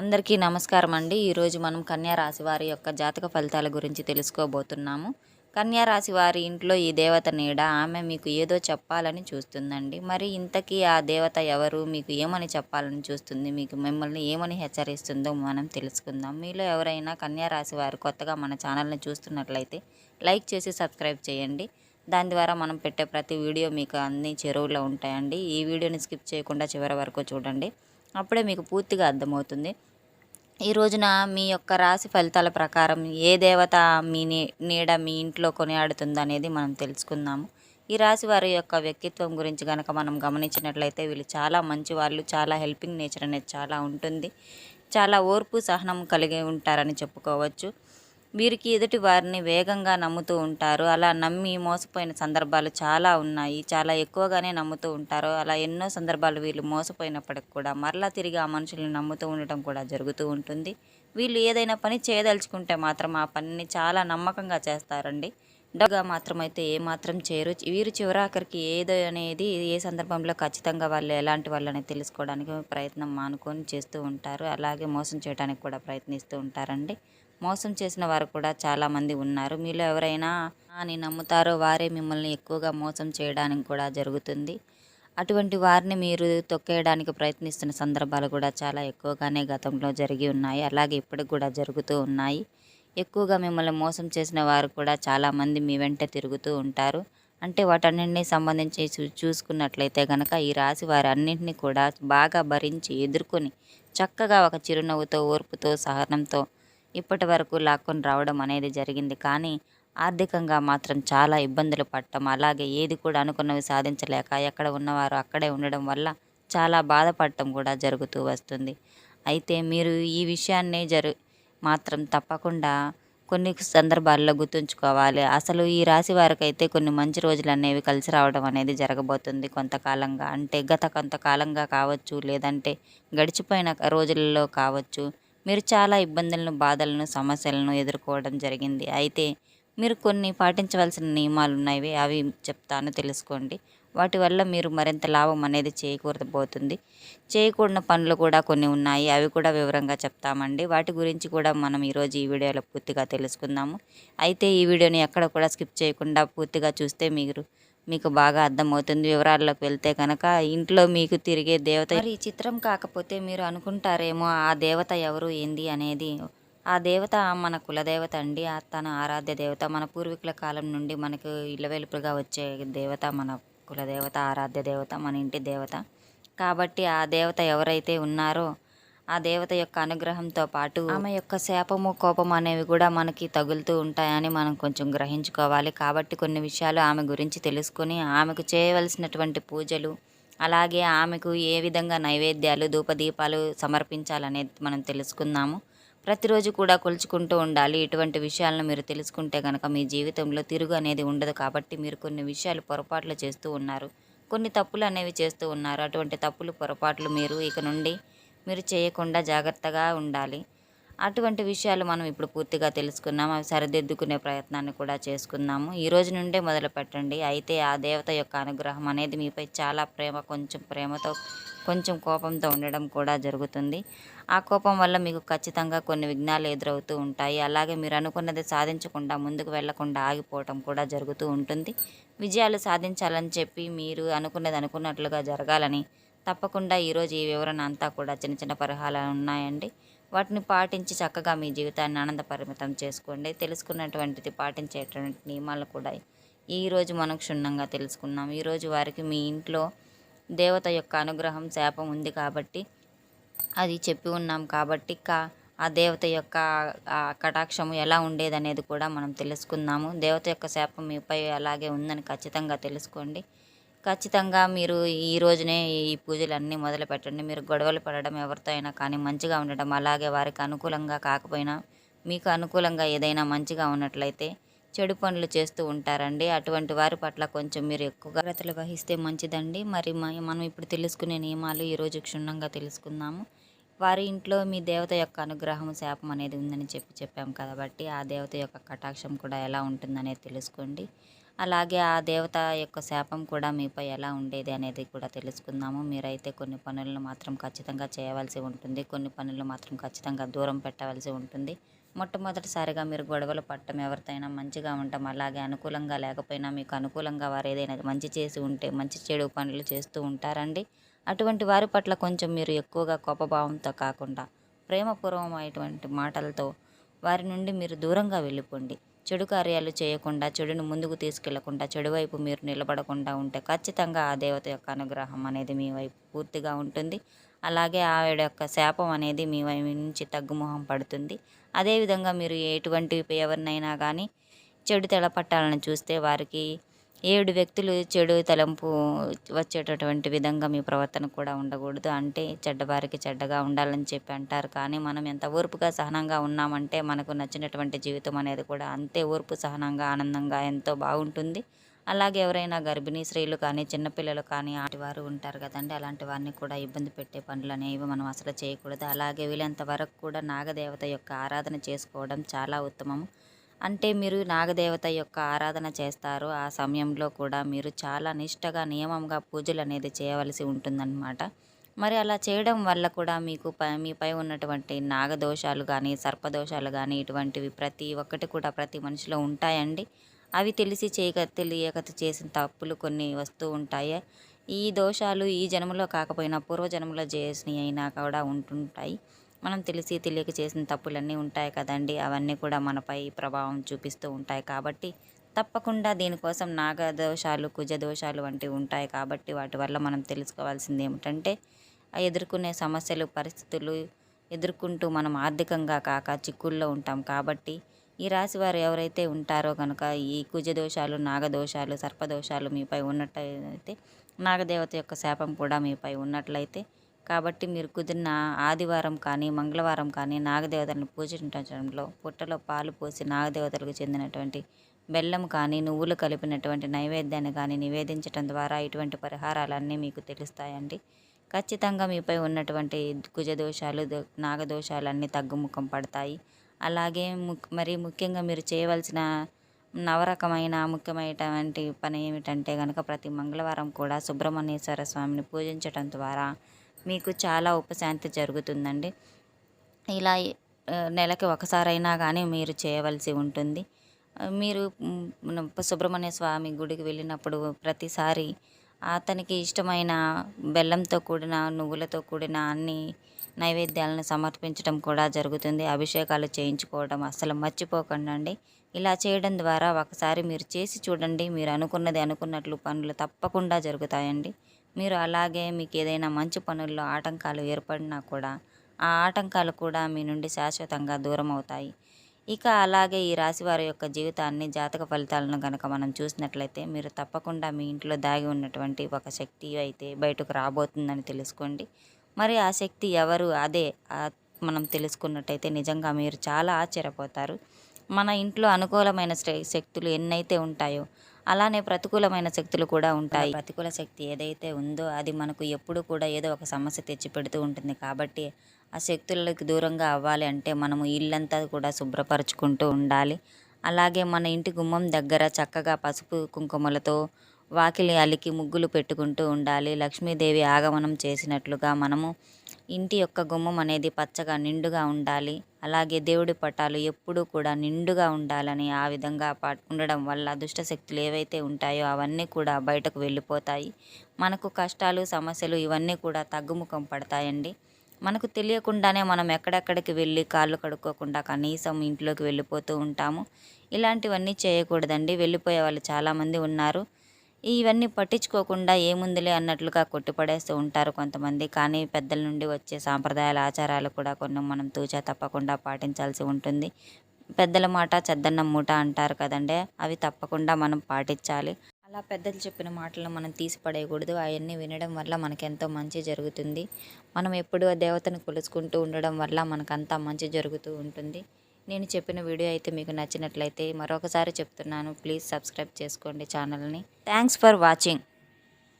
అందరికీ నమస్కారం అండి. ఈరోజు మనం కన్యా రాశి వారి యొక్క జాతక ఫలితాల గురించి తెలుసుకోబోతున్నాము. కన్యా రాశి వారి ఇంట్లో ఈ దేవత నీడ ఆమె మీకు ఏదో చెప్పాలని చూస్తుందండి. మరి ఇంతకీ ఆ దేవత ఎవరు మీకు ఏమని చెప్పాలని చూస్తుంది మీకు మిమ్మల్ని ఏమని హెచ్చరిస్తుందో మనం తెలుసుకుందాం. మీలో ఎవరైనా కన్యా రాశి వారు కొత్తగా మన ఛానల్ని చూస్తున్నట్లయితే లైక్ చేసి సబ్స్క్రైబ్ చేయండి. దాని ద్వారా మనం పెట్టే ప్రతి వీడియో మీకు అన్ని చెరువులో ఉంటాయండి. ఈ వీడియోని స్కిప్ చేయకుండా చివరి వరకు చూడండి. అప్పుడే మీకు పూర్తిగా అర్థమవుతుంది. ఈ రోజున మీ యొక్క రాశి ఫలితాల ప్రకారం ఏ దేవత మీ నీ- నీడ మీ ఇంట్లో కొనియాడుతుంది అనేది మనం తెలుసుకుందాము. ఈ రాశి వారి యొక్క వ్యక్తిత్వం గురించి కనుక మనం గమనించినట్లయితే వీళ్ళు చాలా మంచి వాళ్ళు చాలా హెల్పింగ్ నేచర్ అనేది చాలా ఉంటుంది. చాలా ఓర్పు సహనం కలిగి ఉంటారని చెప్పుకోవచ్చు. వీరికి ఎదుటి వారిని వేగంగా నమ్ముతూ ఉంటారు. అలా నమ్మి మోసపోయిన సందర్భాలు చాలా ఉన్నాయి. చాలా ఎక్కువగానే నమ్ముతూ ఉంటారు. అలా ఎన్నో సందర్భాలు వీళ్ళు మోసపోయినప్పటికి కూడా మరలా తిరిగి ఆ మనుషుల్ని నమ్ముతూ ఉండటం కూడా జరుగుతూ ఉంటుంది. వీళ్ళు ఏదైనా పని చేయదలుచుకుంటే మాత్రం ఆ పనిని చాలా నమ్మకంగా చేస్తారండి. డబ్బుగా మాత్రమైతే ఏ మాత్రం చేయరు. వీరు చివరాఖరికి ఏదో అనేది ఏ సందర్భంలో ఖచ్చితంగా వాళ్ళు ఎలాంటి వాళ్ళని తెలుసుకోవడానికి ప్రయత్నం మానుకొని చేస్తూ ఉంటారు. అలాగే మోసం చేయడానికి కూడా ప్రయత్నిస్తూ ఉంటారండి. మోసం చేసిన వారు కూడా చాలామంది ఉన్నారు. మీలో ఎవరైనా అని నమ్ముతారో వారే మిమ్మల్ని ఎక్కువగా మోసం చేయడానికి కూడా జరుగుతుంది. అటువంటి వారిని మీరు తొక్కేయడానికి ప్రయత్నిస్తున్న సందర్భాలు కూడా చాలా ఎక్కువగానే గతంలో జరిగి ఉన్నాయి. అలాగే ఇప్పటికి కూడా జరుగుతూ ఉన్నాయి. ఎక్కువగా మిమ్మల్ని మోసం చేసిన వారు కూడా చాలామంది మీ వెంట తిరుగుతూ ఉంటారు. అంటే వాటన్నింటినీ సంబంధించి చూ చూసుకున్నట్లయితే కనుక ఈ రాశి వారి అన్నింటినీ కూడా బాగా భరించి ఎదుర్కొని చక్కగా ఒక చిరునవ్వుతో ఓర్పుతో సహనంతో ఇప్పటి వరకు లాక్కొని రావడం అనేది జరిగింది. కానీ ఆర్థికంగా మాత్రం చాలా ఇబ్బందులు పడటం అలాగే ఏది కూడా అనుకున్నవి సాధించలేక ఎక్కడ ఉన్నవారు అక్కడే ఉండడం వల్ల చాలా బాధపడటం కూడా జరుగుతూ వస్తుంది. అయితే మీరు ఈ విషయాన్ని జరు మాత్రం తప్పకుండా కొన్ని సందర్భాల్లో గుర్తుంచుకోవాలి. అసలు ఈ రాశి వారికైతే కొన్ని మంచి రోజులు అనేవి కలిసి రావడం అనేది జరగబోతుంది కొంతకాలంగా. అంటే గత కొంతకాలంగా కావచ్చు లేదంటే గడిచిపోయిన రోజులలో కావచ్చు. మీరు చాలా ఇబ్బందులను బాధలను సమస్యలను ఎదుర్కోవడం జరిగింది. అయితే మీరు కొన్ని పాటించవలసిన నియమాలు ఉన్నాయి అవి చెప్తాను తెలుసుకోండి. వాటి వల్ల మీరు మరింత లాభం అనేది చేయకూడబోతుంది. చేయకూడని పనులు కూడా కొన్ని ఉన్నాయి. అవి కూడా వివరంగా చెప్తామండి. వాటి గురించి కూడా మనం ఈరోజు ఈ వీడియోలో పూర్తిగా తెలుసుకుందాము. అయితే ఈ వీడియోని ఎక్కడ కూడా స్కిప్ చేయకుండా పూర్తిగా చూస్తే మీరు మీకు బాగా అర్థమవుతుంది వివరాల్లోకి వెళ్తే కనుక ఇంట్లో మీకు తిరిగే దేవత మరి ఈ చిత్రం కాకపోతే మీరు అనుకుంటారేమో ఆ దేవత ఎవరు ఏంది అనేది. ఆ దేవత మన కులదేవత అండి ఆ తన ఆరాధ్య దేవత. మన పూర్వీకుల కాలం నుండి మనకు ఇలవెలుపుగా వచ్చే దేవత మన కులదేవత ఆరాధ్య దేవత మన ఇంటి దేవత. కాబట్టి ఆ దేవత ఎవరైతే ఉన్నారో ఆ దేవత యొక్క అనుగ్రహంతో పాటు ఆమె యొక్క శాపము కోపం అనేవి కూడా మనకి తగులుతూ ఉంటాయని మనం కొంచెం గ్రహించుకోవాలి. కాబట్టి కొన్ని విషయాలు ఆమె గురించి తెలుసుకొని ఆమెకు చేయవలసినటువంటి పూజలు అలాగే ఆమెకు ఏ విధంగా నైవేద్యాలు ధూపదీపాలు సమర్పించాలనేది మనం తెలుసుకుందాము. ప్రతిరోజు కూడా కొలుచుకుంటూ ఉండాలి. ఇటువంటి విషయాలను మీరు తెలుసుకుంటే కనుక మీ జీవితంలో తిరుగు అనేది ఉండదు. కాబట్టి మీరు కొన్ని విషయాలు పొరపాట్లు చేస్తూ ఉన్నారు. కొన్ని తప్పులు అనేవి చేస్తూ ఉన్నారు. అటువంటి తప్పులు పొరపాట్లు మీరు ఇక నుండి మీరు చేయకుండా జాగ్రత్తగా ఉండాలి. అటువంటి విషయాలు మనం ఇప్పుడు పూర్తిగా తెలుసుకున్నాము అవి సరిదిద్దుకునే ప్రయత్నాన్ని కూడా చేసుకుందాము. ఈ రోజు నుండే మొదలు పెట్టండి. అయితే ఆ దేవత యొక్క అనుగ్రహం అనేది మీపై చాలా ప్రేమ కొంచెం ప్రేమతో కొంచెం కోపంతో ఉండడం కూడా జరుగుతుంది. ఆ కోపం వల్ల మీకు ఖచ్చితంగా కొన్ని విఘ్నాలు ఎదురవుతూ ఉంటాయి. అలాగే మీరు అనుకున్నది సాధించకుండా ముందుకు వెళ్ళకుండా ఆగిపోవటం కూడా జరుగుతూ ఉంటుంది. విజయాలు సాధించాలని చెప్పి మీరు అనుకున్నది అనుకున్నట్లుగా జరగాలని తప్పకుండా ఈరోజు ఈ వివరణ అంతా కూడా చిన్న చిన్న పరిహారాలు ఉన్నాయండి. వాటిని పాటించి చక్కగా మీ జీవితాన్ని ఆనందపరిమితం చేసుకోండి. తెలుసుకున్నటువంటిది పాటించేటువంటి నియమాలు కూడా ఈరోజు మనం క్షుణ్ణంగా తెలుసుకున్నాం. ఈరోజు వారికి మీ ఇంట్లో దేవత యొక్క అనుగ్రహం శాపం ఉంది కాబట్టి అది చెప్పి ఉన్నాం కాబట్టి కా ఆ దేవత యొక్క ఆ కటాక్షము ఎలా ఉండేదనేది కూడా మనం తెలుసుకుందాము. దేవత యొక్క శాపం మీపై అలాగే ఉందని ఖచ్చితంగా తెలుసుకోండి. ఖచ్చితంగా మీరు ఈ రోజునే ఈ పూజలన్నీ మొదలు పెట్టండి. మీరు గొడవలు పడడం ఎవరితో అయినా కానీ మంచిగా ఉండడం అలాగే వారికి అనుకూలంగా కాకపోయినా మీకు అనుకూలంగా ఏదైనా మంచిగా ఉన్నట్లయితే చెడు పనులు చేస్తూ ఉంటారండి. అటువంటి వారి పట్ల కొంచెం మీరు ఎక్కువగా జాగ్రత్తలు వహిస్తే మంచిదండి. మరి మ- మనం ఇప్పుడు తెలుసుకునే నియమాలు ఈరోజు క్షుణ్ణంగా తెలుసుకుందాము. వారి ఇంట్లో మీ దేవత యొక్క అనుగ్రహం శాపం అనేది ఉందని చెప్పి చెప్పాం కాబట్టి ఆ దేవత యొక్క కటాక్షం కూడా ఎలా ఉంటుందనేది తెలుసుకోండి. అలాగే ఆ దేవత యొక్క శాపం కూడా మీపై ఎలా ఉండేది అనేది కూడా తెలుసుకుందాము. మీరైతే కొన్ని పనులను మాత్రం ఖచ్చితంగా చేయవలసి ఉంటుంది. కొన్ని పనులు మాత్రం ఖచ్చితంగా దూరం పెట్టవలసి ఉంటుంది. మొట్టమొదటిసారిగా మీరు గొడవలు పట్టడం ఎవరితోనైనా మంచిగా ఉండటం అలాగే అనుకూలంగా లేకపోయినా మీకు అనుకూలంగా వారు ఏదైనా మంచి చేసి ఉంటే మంచి చెడు పనులు చేస్తూ ఉంటారండి. అటువంటి వారి పట్ల కొంచెం మీరు ఎక్కువగా కోపభావంతో కాకుండా ప్రేమపూర్వమైనటువంటి మాటలతో వారి నుండి మీరు దూరంగా వెళ్ళిపోండి. చెడు కార్యాలు చేయకుండా చెడును ముందుకు తీసుకెళ్ళకుండా చెడు వైపు మీరు నిలబడకుండా ఉంటే ఖచ్చితంగా ఆ దేవత యొక్క అనుగ్రహం అనేది మీ వైపు పూర్తిగా ఉంటుంది. అలాగే ఆవిడ యొక్క శాపం అనేది మీ వైపు నుంచి తగ్గుముఖం పడుతుంది. అదేవిధంగా మీరు ఎటువంటి ఎవరినైనా కానీ చెడు తెలపట్టాలని చూస్తే వారికి ఏడు వ్యక్తులు చెడు తలంపు వచ్చేటటువంటి విధంగా మీ ప్రవర్తన కూడా ఉండకూడదు. అంటే చెడ్డవారికి చెడ్డగా ఉండాలని చెప్పి అంటారు. కానీ మనం ఎంత ఓర్పుగా సహనంగా ఉన్నామంటే మనకు నచ్చినటువంటి జీవితం అనేది కూడా అంతే ఓర్పు సహనంగా ఆనందంగా ఎంతో బాగుంటుంది. అలాగే ఎవరైనా గర్భిణీ స్త్రీలు కానీ చిన్నపిల్లలు కానీ ఆటి వారు ఉంటారు కదండి. అలాంటి వారిని కూడా ఇబ్బంది పెట్టే పనులు అనేవి మనం అసలు చేయకూడదు. అలాగే వీలంత వరకు కూడా నాగదేవత యొక్క ఆరాధన చేసుకోవడం చాలా ఉత్తమం అంటే మీరు నాగదేవత యొక్క ఆరాధన చేస్తారు. ఆ సమయంలో కూడా మీరు చాలా నిష్టగా నియమంగా పూజలు అనేది చేయవలసి ఉంటుందన్నమాట. మరి అలా చేయడం వల్ల కూడా మీకు మీపై ఉన్నటువంటి నాగదోషాలు కానీ సర్పదోషాలు కానీ ఇటువంటివి ప్రతి ఒక్కటి కూడా ప్రతి మనిషిలో ఉంటాయండి. అవి తెలిసి చేయక తెలియక చేసిన తప్పులు కొన్ని వస్తూ ఉంటాయి. ఈ దోషాలు ఈ జన్మలో కాకపోయినా పూర్వజన్మలో చేసినవి అయినా కూడా ఉంటుంటాయి. మనం తెలిసి తెలియక చేసిన తప్పులన్నీ ఉంటాయి కదండి. అవన్నీ కూడా మనపై ప్రభావం చూపిస్తూ ఉంటాయి కాబట్టి తప్పకుండా దీనికోసం నాగదోషాలు కుజదోషాలు వంటివి ఉంటాయి కాబట్టి వాటి వల్ల మనం తెలుసుకోవాల్సింది ఏమిటంటే ఎదుర్కొనే సమస్యలు పరిస్థితులు ఎదుర్కొంటూ మనం ఆర్థికంగా కాక చిక్కుల్లో ఉంటాం కాబట్టి ఈ రాశి వారు ఎవరైతే ఉంటారో కనుక ఈ కుజదోషాలు నాగదోషాలు సర్పదోషాలు మీపై ఉన్నట్లయితే నాగదేవత యొక్క శాపం కూడా మీపై ఉన్నట్లయితే కాబట్టి మీరు కుదిరిన ఆదివారం కానీ మంగళవారం కానీ నాగదేవతలను పూజించడంలో పుట్టలో పాలు పోసి నాగదేవతలకు చెందినటువంటి బెల్లం కానీ నువ్వులు కలిపినటువంటి నైవేద్యాన్ని కానీ నివేదించడం ద్వారా ఇటువంటి పరిహారాలన్నీ మీకు తెలుస్తాయండి. ఖచ్చితంగా మీపై ఉన్నటువంటి కుజదోషాలు దో- నాగదోషాలు అన్నీ తగ్గుముఖం పడతాయి. అలాగే ముక్ మరి ముఖ్యంగా మీరు చేయవలసిన నవరకమైన ముఖ్యమైనటువంటి పని ఏమిటంటే కనుక ప్రతి మంగళవారం కూడా సుబ్రహ్మణ్యేశ్వర స్వామిని పూజించడం ద్వారా మీకు చాలా ఉపశాంతి జరుగుతుందండి. ఇలా నెలకి ఒకసారైనా కానీ మీరు చేయవలసి ఉంటుంది. మీరు సుబ్రహ్మణ్య స్వామి గుడికి వెళ్ళినప్పుడు ప్రతిసారి అతనికి ఇష్టమైన బెల్లంతో కూడిన నువ్వులతో కూడిన అన్ని నైవేద్యాలను సమర్పించడం కూడా జరుగుతుంది. అభిషేకాలు చేయించుకోవడం అస్సలు మర్చిపోకండి ఇలా చేయడం ద్వారా ఒకసారి మీరు చేసి చూడండి. మీరు అనుకున్నది అనుకున్నట్లు పనులు తప్పకుండా జరుగుతాయండి. మీరు అలాగే మీకు ఏదైనా మంచి పనుల్లో ఆటంకాలు ఏర్పడినా కూడా ఆ ఆటంకాలు కూడా మీ నుండి శాశ్వతంగా దూరం అవుతాయి. ఇక అలాగే ఈ రాశి వారి యొక్క జీవితాన్ని జాతక ఫలితాలను కనుక మనం చూసినట్లయితే మీరు తప్పకుండా మీ ఇంట్లో దాగి ఉన్నటువంటి ఒక శక్తి అయితే బయటకు రాబోతుందని తెలుసుకోండి. మరి ఆ శక్తి ఎవరు? అదే మనం తెలుసుకున్నట్టయితే నిజంగా మీరు చాలా ఆశ్చర్యపోతారు. మన ఇంట్లో అనుకూలమైన శక్తులు ఎన్నైతే ఉంటాయో అలానే ప్రతికూలమైన శక్తులు కూడా ఉంటాయి. ప్రతికూల శక్తి ఏదైతే ఉందో అది మనకు ఎప్పుడు కూడా ఏదో ఒక సమస్య తెచ్చి పెడుతూ ఉంటుంది. కాబట్టి ఆ శక్తులకు దూరంగా అవ్వాలి అంటే మనము ఇల్లంతా కూడా శుభ్రపరచుకుంటూ ఉండాలి. అలాగే మన ఇంటి గుమ్మం దగ్గర చక్కగా పసుపు కుంకుమలతో వాకిలి అలికి ముగ్గులు పెట్టుకుంటూ ఉండాలి. లక్ష్మీదేవి ఆగమనం చేసినట్లుగా మనము ఇంటి యొక్క గుమ్మం అనేది పచ్చగా నిండుగా ఉండాలి. అలాగే దేవుడి పటాలు ఎప్పుడూ కూడా నిండుగా ఉండాలని ఆ విధంగా ప ఉండడం వల్ల దుష్ట శక్తులు ఏవైతే ఉంటాయో అవన్నీ కూడా బయటకు వెళ్ళిపోతాయి. మనకు కష్టాలు సమస్యలు ఇవన్నీ కూడా తగ్గుముఖం పడతాయండి. మనకు తెలియకుండానే మనం ఎక్కడెక్కడికి వెళ్ళి కాళ్ళు కడుక్కోకుండా కనీసం ఇంట్లోకి వెళ్ళిపోతూ ఉంటాము. ఇలాంటివన్నీ చేయకూడదండి. వెళ్ళిపోయే వాళ్ళు చాలామంది ఉన్నారు. ఇవన్నీ పట్టించుకోకుండా ఏముందిలే అన్నట్లుగా కొట్టిపడేస్తూ ఉంటారు కొంతమంది. కానీ పెద్దల నుండి వచ్చే సాంప్రదాయాల ఆచారాలు కూడా కొన్ని మనం తూచా తప్పకుండా పాటించాల్సి ఉంటుంది. పెద్దల మాట చెద్దన్న మూట అంటారు కదండి అవి తప్పకుండా మనం పాటించాలి. అలా పెద్దలు చెప్పిన మాటలను మనం తీసిపడేయకూడదు అవన్నీ వినడం వల్ల మనకెంతో మంచి జరుగుతుంది. మనం ఎప్పుడూ ఆ దేవతను కొలుచుకుంటూ ఉండడం వల్ల మనకంతా మంచి జరుగుతూ ఉంటుంది. నేను చెప్పిన వీడియో అయితే మీకు నచ్చినట్లయితే మరొకసారి చెప్తున్నాను. ప్లీజ్ సబ్స్క్రైబ్ చేసుకోండి ఛానల్ని. Thanks for watching.